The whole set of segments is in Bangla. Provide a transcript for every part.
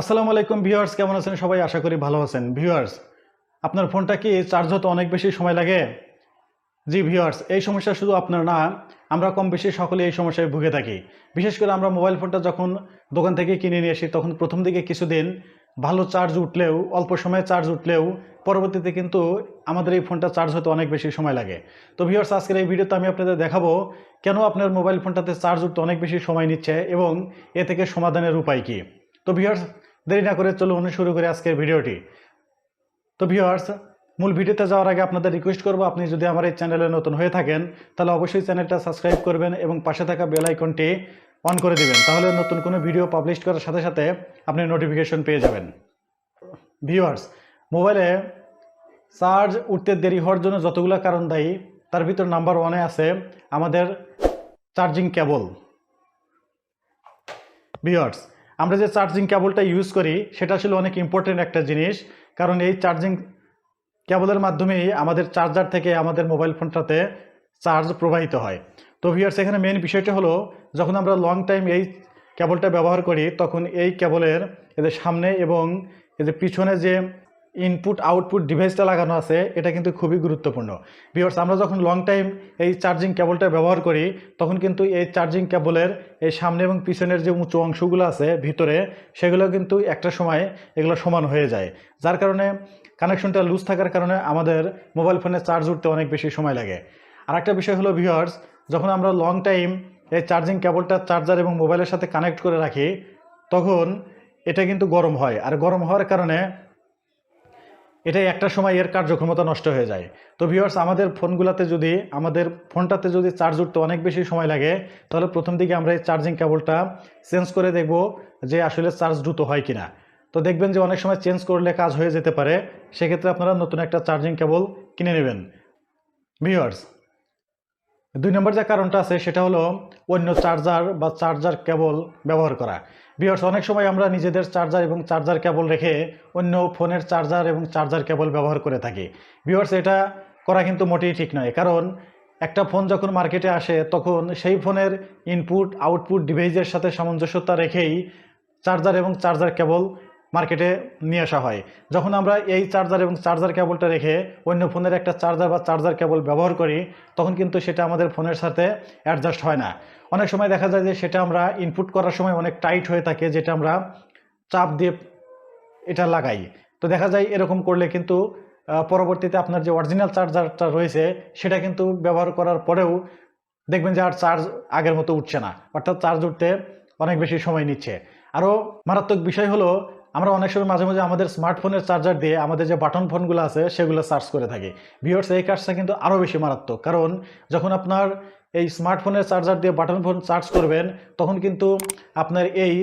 আসসালামু আলাইকুম ভিউয়ার্স, কেমন আছেন সবাই? আশা করি ভালো আছেন। ভিউয়ার্স, আপনার ফোনটা কি চার্জ হতে অনেক বেশি সময় লাগে? জি ভিউয়ার্স, এই সমস্যা শুধু আপনার না, আমরা কম বেশি সকলে এই সমস্যায় ভুগে থাকি। বিশেষ করে আমরা মোবাইল ফোনটা যখন দোকান থেকে কিনে নিয়ে আসি, তখন প্রথম দিকে কিছুদিন ভালো চার্জ উঠলেও, অল্প সময়ে চার্জ উঠলেও, পরবর্তীতে কিন্তু আমাদের এই ফোনটা চার্জ হতে অনেক বেশি সময় লাগে। তো ভিউয়ার্স, আজকের এই ভিডিওতে আমি আপনাদের দেখাবো, কেন আপনার মোবাইল ফোনটাতে চার্জ উঠতে অনেক বেশি সময় নিচ্ছে এবং এ থেকে সমাধানের উপায় কী? তো ভিউয়ার্স দেরি না করে চলুন শুরু করে আজকের ভিডিওটি। তো ভিউয়ার্স মূল ভিডিওতে যাওয়ার আগে আপনাদের রিকোয়েস্ট করব, আপনি যদি আমার এই চ্যানেলে নতুন হয়ে থাকেন, তাহলে অবশ্যই চ্যানেলটা সাবস্ক্রাইব করবেন এবং পাশে থাকা বেল আইকনটি অন করে দিবেন। তাহলে নতুন কোনো ভিডিও পাবলিশ করার সাথে সাথে আপনি নোটিফিকেশন পেয়ে যাবেন। ভিউয়ার্স মোবাইলে চার্জ উঠতে দেরি হওয়ার জন্য যতগুলো কারণ দায়ী, তার ভিতর নাম্বার ওয়ানে আছে আমাদের চার্জিং কেবল ভিউয়ার্স আমরা যে চার্জিং কেবলটা ইউজ করি, সেটা ছিল অনেক ইম্পর্টেন্ট একটা জিনিস। কারণ এই চার্জিং কেবলের মাধ্যমেই আমাদের চার্জার থেকে আমাদের মোবাইল ফোনটাতে চার্জ প্রবাহিত হয়। তো ভিউয়ার্স এখানে মেন বিষয়টা হলো, যখন আমরা লং টাইম এই কেবলটা ব্যবহার করি, তখন এই কেবলের এদের সামনে এবং এদের পিছনে যে ইনপুট আউটপুট ডিভাইসটা লাগানো আছে, এটা কিন্তু খুবই গুরুত্বপূর্ণ। ভিউয়ার্স আমরা যখন লং টাইম এই চার্জিং কেবলটা ব্যবহার করি, তখন কিন্তু এই চার্জিং কেবলের এই সামনে এবং পিছনের যে উঁচু অংশগুলো আছে ভিতরে, সেগুলো কিন্তু একটা সময় এগুলো সমান হয়ে যায়। যার কারণে কানেকশনটা লুজ থাকার কারণে আমাদের মোবাইল ফোনে চার্জ উঠতে অনেক বেশি সময় লাগে। আর একটা বিষয় হলো ভিউয়ার্স যখন আমরা লং টাইম এই চার্জিং কেবলটা চার্জার এবং মোবাইলের সাথে কানেক্ট করে রাখি, তখন এটা কিন্তু গরম হয়। আর গরম হওয়ার কারণে এটাই একটা সময় এর কার্যক্ষমতা নষ্ট হয়ে যায়। তো ভিউয়ার্স আমাদের ফোনগুলোতে যদি, আমাদের ফোনটাতে যদি চার্জ উঠতে অনেক বেশি সময় লাগে, তাহলে প্রথম দিকে আমরা এই চার্জিং কেবলটা চেঞ্জ করে দেখব যে আসলে চার্জ দ্রুত হয় কিনা। তো দেখবেন যে অনেক সময় চেঞ্জ করলে কাজ হয়ে যেতে পারে, সেক্ষেত্রে আপনারা নতুন একটা চার্জিং কেবল কিনে নেবেন। ভিউয়ার্স দুই নম্বর যে কারণটা আছে, সেটা হলো অন্য চার্জার বা চার্জার কেবল ব্যবহার করা। বিয়ার্স অনেক সময় আমরা নিজেদের চার্জার এবং চার্জার কেবল রেখে অন্য ফোনের চার্জার এবং চার্জার কেবল ব্যবহার করে থাকি। বিয়ার্স এটা করা কিন্তু মোটেই ঠিক নয়। কারণ একটা ফোন যখন মার্কেটে আসে, তখন সেই ফোনের ইনপুট আউটপুট ডিভাইসের সাথে সামঞ্জস্যতা রেখেই চার্জার এবং চার্জার কেবল মার্কেটে নিয়ে আসা হয়। যখন আমরা এই চার্জার এবং চার্জার কেবলটা রেখে অন্য ফোনের একটা চার্জার বা চার্জার কেবল ব্যবহার করি, তখন কিন্তু সেটা আমাদের ফোনের সাথে অ্যাডজাস্ট হয় না। অনেক সময় দেখা যায় যে সেটা আমরা ইনপুট করার সময় অনেক টাইট হয়ে থাকে, যেটা আমরা চাপ দিয়ে এটা লাগাই। তো দেখা যায় এরকম করলে কিন্তু পরবর্তীতে আপনার যে অরিজিনাল চার্জারটা রয়েছে, সেটা কিন্তু ব্যবহার করার পরেও দেখবেন যে আর চার্জ আগের মতো উঠছে না। অর্থাৎ চার্জ উঠতে অনেক বেশি সময় নিচ্ছে। আরও মারাত্মক বিষয় হলো আমরা অনেক সময় মাঝে মাঝে আমাদের স্মার্টফোনের চার্জার দিয়ে আমাদের যে বাটন ফোনগুলো আছে, সেগুলো চার্জ করে থাকি। ভিওর্স এই কাজটা কিন্তু আরও বেশি মারাত্মক। কারণ যখন আপনার এই স্মার্টফোনের চার্জার দিয়ে বাটন ফোন চার্জ করবেন, তখন কিন্তু আপনার এই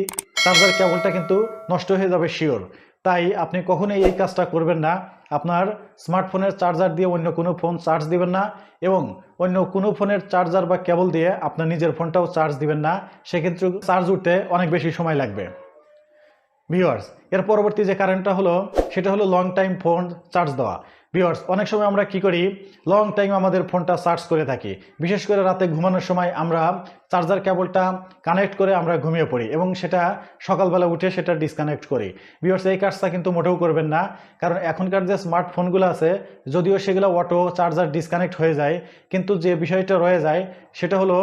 চার্জার কেবলটা কিন্তু নষ্ট হয়ে যাবে শিওর তাই আপনি কখনোই এই কাজটা করবেন না। আপনার স্মার্টফোনের চার্জার দিয়ে অন্য কোনো ফোন চার্জ দিবেন না এবং অন্য কোনো ফোনের চার্জার বা কেবল দিয়ে আপনার নিজের ফোনটাও চার্জ দিবেন না। সেক্ষেত্রে চার্জ উঠতে অনেক বেশি সময় লাগবে। ভিওয়ার্স এর পরবর্তী যে কারেন্টটা হলো, সেটা হলো লং টাইম ফোন চার্জ দেওয়া। ভিওয়ার্স অনেক সময় আমরা কি করি? লং টাইম আমাদের ফোনটা চার্জ করে থাকি। বিশেষ করে রাতে ঘুমানোর সময় আমরা চার্জার কেবলটা কানেক্ট করে আমরা ঘুমিয়ে পড়ি এবং সেটা সকালবেলা উঠে সেটা ডিসকানেক্ট করি। ভিওয়ার্স এই কাজটা কিন্তু মোটেও করবেন না, কারণ এখনকার যে স্মার্টফোনগুলো আছে, যদিও সেগুলো অটো চার্জার ডিসকানেক্ট হয়ে যায়, কিন্তু যে বিষয়টা রয়ে যায়, সেটা হলো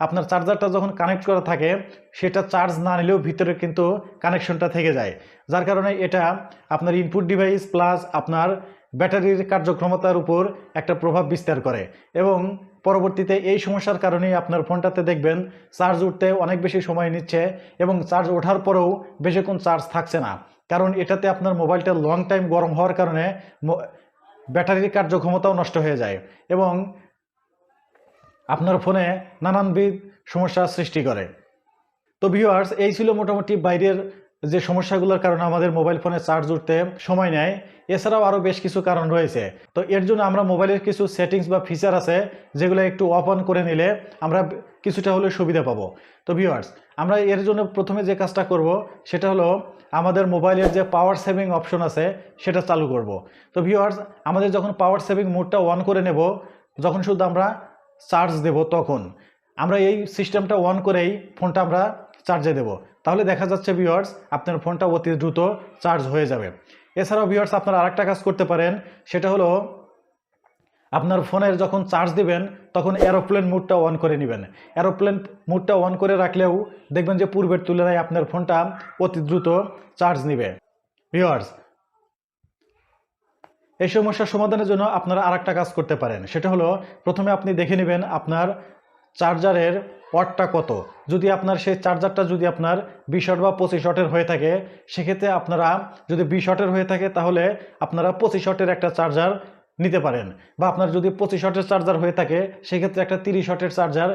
আপনার চার্জারটা যখন কানেক্ট করা থাকে, সেটা চার্জ না নিলেও ভিতরে কিন্তু কানেকশনটা থেকে যায়। যার কারণে এটা আপনার ইনপুট ডিভাইস প্লাস আপনার ব্যাটারির কার্যক্ষমতার উপর একটা প্রভাব বিস্তার করে। এবং পরবর্তীতে এই সমস্যার কারণেই আপনার ফোনটাতে দেখবেন চার্জ উঠতে অনেক বেশি সময় নিচ্ছে এবং চার্জ ওঠার পরেও বেশিক্ষণ চার্জ থাকছে না। কারণ এটাতে আপনার মোবাইলটা লং টাইম গরম হওয়ার কারণে ব্যাটারির কার্যক্ষমতাও নষ্ট হয়ে যায়। এবং আপনার ফোনে নানানবিধ সমস্যার সৃষ্টি করে। তো ভিউয়ার্স এই ছিল মোটামুটি বাইরের যে সমস্যাগুলোর কারণে আমাদের মোবাইল ফোনে চার্জ উঠতে সময় নেয়। এছাড়াও আরও বেশ কিছু কারণ রয়েছে। তো এর জন্য আমরা মোবাইলের কিছু সেটিংস বা ফিচার আছে, যেগুলো একটু অফ অন করে নিলে আমরা কিছুটা হলে সুবিধা পাবো। তো ভিউয়ার্স আমরা এর জন্য প্রথমে যে কাজটা করব, সেটা হলো আমাদের মোবাইলের যে পাওয়ার সেভিং অপশন আছে, সেটা চালু করব। তো ভিউয়ার্স আমাদের যখন পাওয়ার সেভিং মোডটা অন করে নেব, যখন শুধু আমরা চার্জ দেব তখন। আমরা এই সিস্টেমটা অন করেই ফোনটা আমরা চার্জে দেব। তাহলে দেখা যাচ্ছে ভিউয়ার্স আপনার ফোনটা অতি দ্রুত চার্জ হয়ে যাবে। এছাড়াও ভিউয়ার্স আপনারা আরেকটা কাজ করতে পারেন। সেটা হলো, আপনার ফোনের যখন চার্জ দিবেন, তখন এরোপ্লেন মুডটা অন করে নেবেন। এরোপ্লেন মুডটা অন করে রাখলেও দেখবেন যে পূর্বের তুলনায় আপনার ফোনটা অতি দ্রুত চার্জ নেবে। ভিওয়ার্স এই সমস্যার সমাধানের জন্য আপনারা আরেকটা কাজ করতে পারেন। সেটা হলো, প্রথমে আপনি দেখে নেবেন আপনার চার্জারের ওয়াটটা কত। যদি আপনার সেই চার্জারটা যদি আপনার বিশ ওয়াট বা পঁচিশ ওয়াটের হয়ে থাকে, সেক্ষেত্রে আপনারা যদি বিশ ওয়াটের হয়ে থাকে, তাহলে আপনারা পঁচিশ ওয়াটের একটা চার্জার নিতে পারেন। বা আপনার যদি পঁচিশ ওয়াটের চার্জার হয়ে থাকে, সেক্ষেত্রে একটা তিরিশ ওয়াটের চার্জার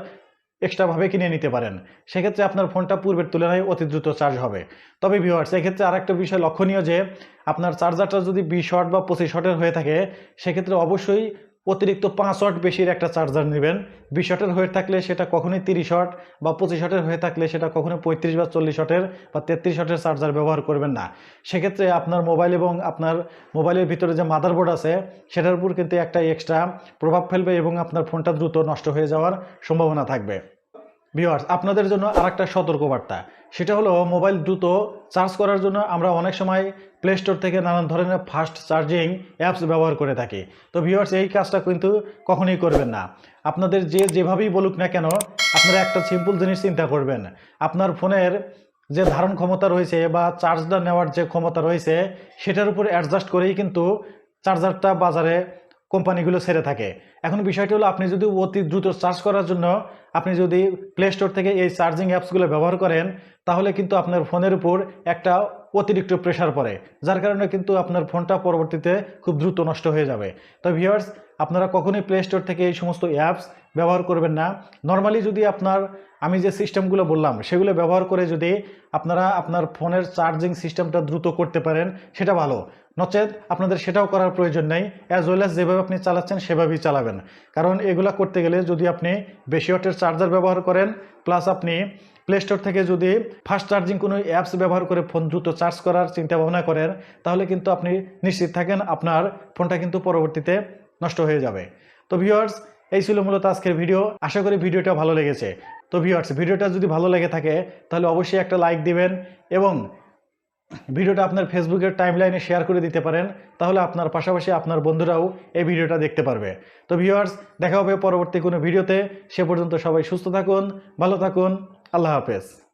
এক্সট্রাভাবে কিনে নিতে পারেন। সেক্ষেত্রে আপনার ফোনটা পূর্বের তুলনায় অতি দ্রুত চার্জ হবে। তবে ভিওয়ার্স এক্ষেত্রে আরেকটা বিষয় লক্ষণীয় যে, আপনার চার্জারটা যদি বিশ শট বা পঁচিশ শটের হয়ে থাকে, সেক্ষেত্রে অবশ্যই অতিরিক্ত পাঁচ শট বেশির একটা চার্জার নেবেন। বিশ শটের হয়ে থাকলে সেটা কখনোই তিরিশ শট বা পঁচিশ শটের হয়ে থাকলে সেটা কখনোই পঁয়ত্রিশ বা চল্লিশ শটের বা তেত্রিশ শটের চার্জার ব্যবহার করবেন না। সেক্ষেত্রে আপনার মোবাইল এবং আপনার মোবাইলের ভিতরে যে মাদারবোর্ড আছে, সেটার উপর কিন্তু একটা এক্সট্রা প্রভাব ফেলবে এবং আপনার ফোনটা দ্রুত নষ্ট হয়ে যাওয়ার সম্ভাবনা থাকবে। ভিওয়ার্স আপনাদের জন্য আর একটা সতর্কবার্তা। সেটা হলো, মোবাইল দ্রুত চার্জ করার জন্য আমরা অনেক সময় প্লে স্টোর থেকে নানান ধরনের ফাস্ট চার্জিং অ্যাপস ব্যবহার করে থাকি। তো ভিওয়ার্স এই কাজটা কিন্তু কখনোই করবেন না। আপনাদের যে যেভাবেই বলুক না কেন, আপনারা একটা সিম্পল জিনিস চিন্তা করবেন। আপনার ফোনের যে ধারণ ক্ষমতা রয়েছে বা চার্জটা নেওয়ার যে ক্ষমতা রয়েছে, সেটার উপর অ্যাডজাস্ট করেই কিন্তু চার্জারটা বাজারে কোম্পানিগুলো ছেড়ে থাকে। এখন বিষয়টি হলো, আপনি যদি অতি দ্রুত চার্জ করার জন্য আপনি যদি প্লে স্টোর থেকে এই চার্জিং অ্যাপসগুলো ব্যবহার করেন, তাহলে কিন্তু আপনার ফোনের উপর একটা অতিরিক্ত প্রেশার পড়ে, যার কারণে কিন্তু আপনার ফোনটা পরবর্তীতে খুব দ্রুত নষ্ট হয়ে যাবে। তো ভিউয়ার্স আপনারা কখনোই প্লে স্টোর থেকে এই সমস্ত অ্যাপস ব্যবহার করবেন না। নর্মালি যদি আপনার, আমি যে সিস্টেমগুলো বললাম, সেগুলো ব্যবহার করে যদি আপনারা আপনার ফোনের চার্জিং সিস্টেমটা দ্রুত করতে পারেন, সেটা ভালো। নচেত আপনাদের সেটাও করার প্রয়োজন নেই। অ্যাজ ওয়েল অ্যাজ যেভাবে আপনি চালাচ্ছেন, সেভাবেই চালাবেন। কারণ এগুলা করতে গেলে যদি আপনি বেশি ওয়াটের চার্জার ব্যবহার করেন প্লাস আপনি প্লে স্টোর থেকে যদি ফাস্ট চার্জিং কোনো অ্যাপস ব্যবহার করে ফোন দ্রুত চার্জ করার চিন্তা ভাবনা করেন, তাহলে কিন্তু আপনি নিশ্চিত থাকেন আপনার ফোনটা কিন্তু পরবর্তীতে নষ্ট হয়ে যাবে। তো ভিওয়ার্স এই ছিল মূলত আজকের ভিডিও আশা করি ভিডিওটা ভালো লেগেছে। তো ভিওয়ার্স ভিডিওটা যদি ভালো লেগে থাকে, তাহলে অবশ্যই একটা লাইক দিবেন এবং ভিডিওটা আপনার ফেসবুকের টাইমলাইনে শেয়ার করে দিতে পারেন, তাহলে আপনার পাশাপাশি আপনার বন্ধুরাও এই ভিডিওটা দেখতে পারবে। তো ভিউয়ার্স দেখা হবে পরবর্তী কোনো ভিডিওতে সে পর্যন্ত সবাই সুস্থ থাকুন, ভালো থাকুন। আল্লাহ হাফেজ।